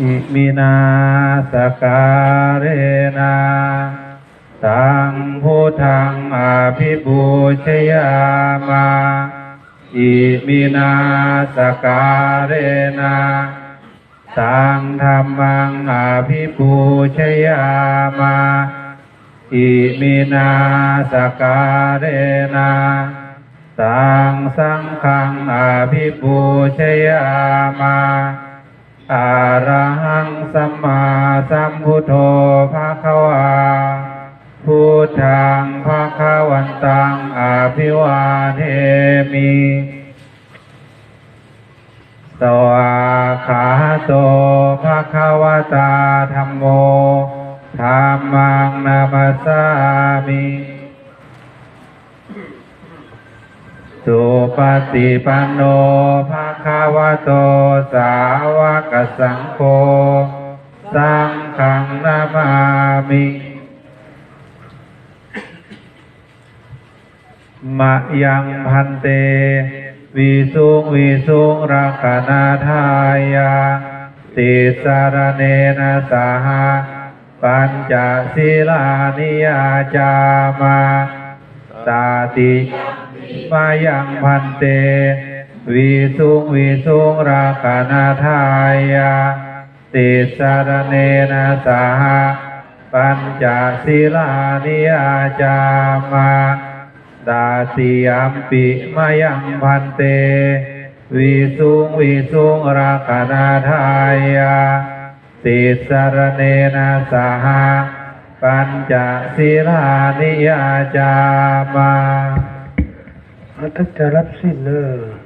อิมินาสการเรนะสังพุทธังอภิปูชยามาอิมินาสการเรนะสังธรรมังอภิปูชยามาอิมินาสการเรนะสังสังฆังอภิปูชยามา อะระหังสัมมาสัมพุทโธภะคะวาพุทธังภะคะวันตังอภิวาเทมิสวาขาโตภะคะวะตาธัมโมธัมมังนามัสสามิสุปฏิปันโนภ คะวะโตสาวกสังโฆสังฆังนามามิมะยังพันเตวิสุงวิสุงรักนาทายาติสารเนนะสหาปัญจศีลานิยาจามาตาติมายังพันเต วิสุงวิสุงราคานาทายาติสารเนนะสหปัญจศีลานิยาจามาดาติยัมปิมายังพันเต วิสุงวิสุงราคานาทายาติสารเนนะสหปัญจศีลานิยาจามาอาทัจะรับสิ้นเลย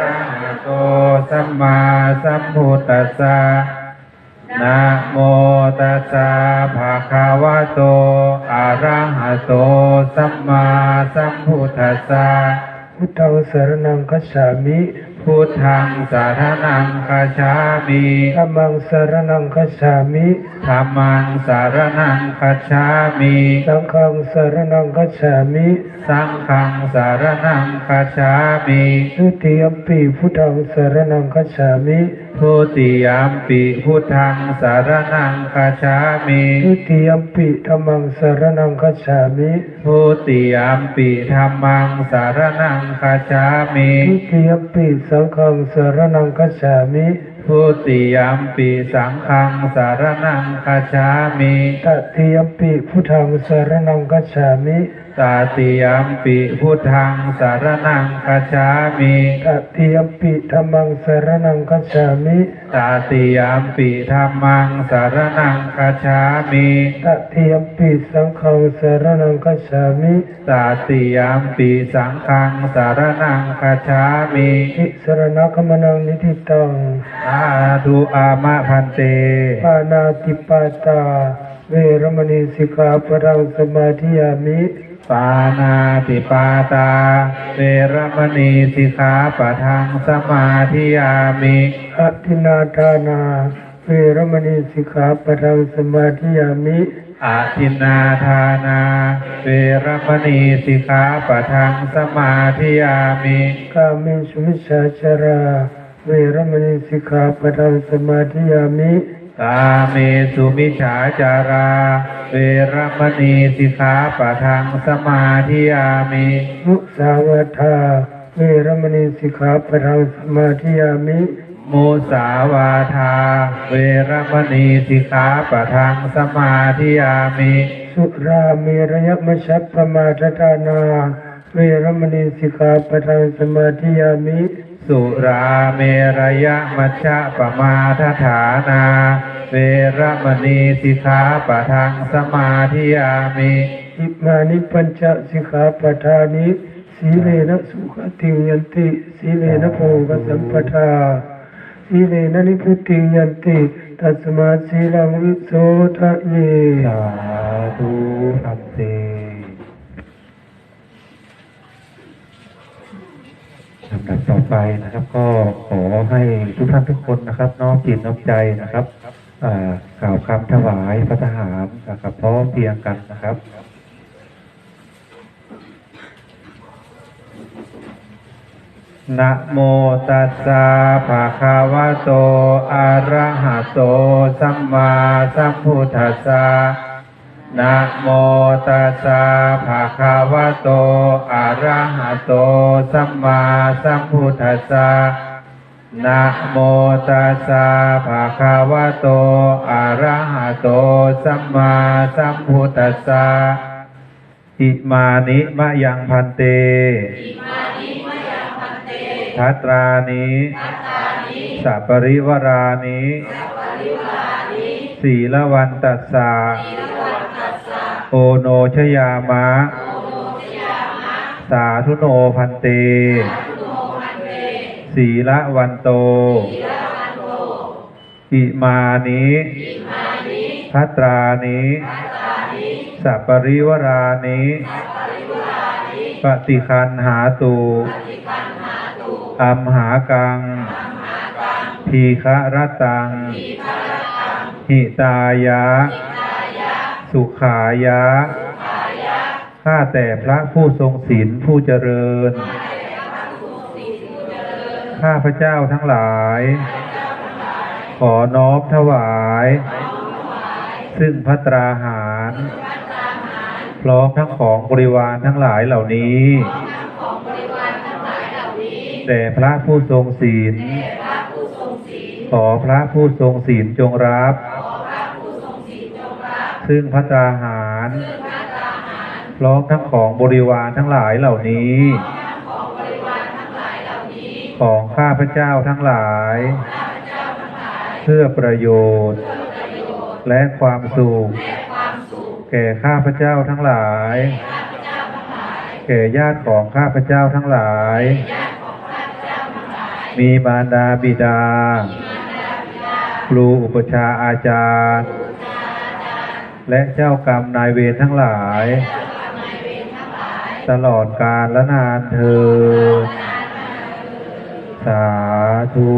ระหะโตสัมมาสัมพุทธัสสะนะโมตัสสะภะคะวะโตอะระหะโตสัมมาสัมพุทธัสสะพุทธังสรณังคัจฉามิ พุทธังสารนังคาชามิธัมมังสรณังคัจฉามิธรรมังสารนังคัจฉามิสังฆังสรณังคัจฉามิสังฆังสารนังคัจฉามิทุติยมปีพุทธังสรณังคัจฉามิ ทุติยามปิพุทธังสารนังคัจฉามิทุติยมปีธัมมังสรณังคัจฉามิทุติยามปิธรรมังสารนังคัจฉามิทุติยมปีสังฆังสรณังคัจฉามิทุติยามปิสังฆังสารนังคัจฉามิตติยมปีพุทธังสรณังคัจฉามิ ตาติยามปิพุทธังสารนังคัจฉามิตติยมปีธัมมังสรณังคัจฉามิตาติยามปิธรรมังสารนังคัจฉามิตติยมปีสังฆังสรณังคัจฉามิตาติยามปิสังฆังสารนังคัจฉามิอิสรณคมนังนิทิตังสาธุอามะพันเตปานาติปาตา เวรมณีสิกขาปรังสมาธิยามิ ปานาติปาตาเวรมณีสิกขาปะทังสมาธิยามิอทินาทานาเวรมณีสิกขาปรังสมาธิยามิอาทินนาทานาเวรมณีสิกขาปะทังสมาธิยามิกาเมสุมิชฌาจาราเวรมณีสิกขาปรังสมาธิยามิ กาเมสุมิจฉาจารา เวรมณีสิกขาปะทังสมาธิยามิมุสาวาทาเวรมณีสิกขาปรังสมาธิยามิมุสาวาทา เวรมณีสิกขาปะทังสมาธิยามิ สุราเมรยมัชฌัปปมาทฐานา เวรมณีสิกขาปรังสมาธิยามิ สุราเมรยมัชฌะปมาทฐานา เวรมณีสิกขาปะทังสมาธิยามิอิมานิปัญจสิกขาปทานิสีเลนะสุขติงยันติสีเลนะโภกสัมปทาสีเลนะนิพุติงยันติตัสมาสีลังวิโสทะเยสาธุพันเตลำดับต่อไปนะครับ ก็ขอให้ทุกท่านทุกคนนะครับ น้อมจิตน้อมใจนะครับอ่ากล่าวคำถวายพระทหารนะครับพร้อมเพียงกันนะครับนะโมตัสสะภะคะวะโตอะระหะโตสัมมาสัมพุทธัสสะ นะโมตัสสะภะคะวะโต อะระหะโต สัมมาสัมพุทธัสสะนะโมตัสสะภะคะวะโต อะระหะโต สัมมาสัมพุทธัสสะอิมานิมะยังพันเตทัตรานิสัปปริวรานิสีละวันตัสสะ โอโนชยามะ สาธุโนพันเต สีละวันโต อิมานิทัตรานิสัปปริวรานิปฏิคันหาตูอัมหากัง ทีฆะรตัง หิตายะ สุขายะ ข้าแต่พระผู้ทรงศีลผู้เจริญ ข้าพระเจ้าทั้งหลาย ขอน้อมถวาย ซึ่งพัตราหาร พร้อมทั้งของบริวารทั้งหลายเหล่านี้แด่พระผู้ทรงศีล ขอพระผู้ทรงศีลจงรับ ซึ่งพระตาหาร พร้อมทั้งของบริวารทั้งหลายเหล่านี้ ของข้าพระเจ้าทั้งหลาย เพื่อประโยชน์ และความสุขแก่ข้าพเจ้าทั้งหลาย แก่ญาติของข้าพเจ้าทั้งหลาย มีมารดาบิดา ครูอุปชฌาอาจารย์ และเจ้ากรรมนายเวรทั้งหลาย ตลอดกาลและนานเธอ สาธุ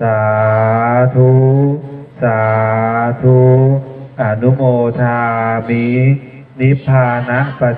สาธุ สาธุ อนุโมทามิ นิพพานะปัส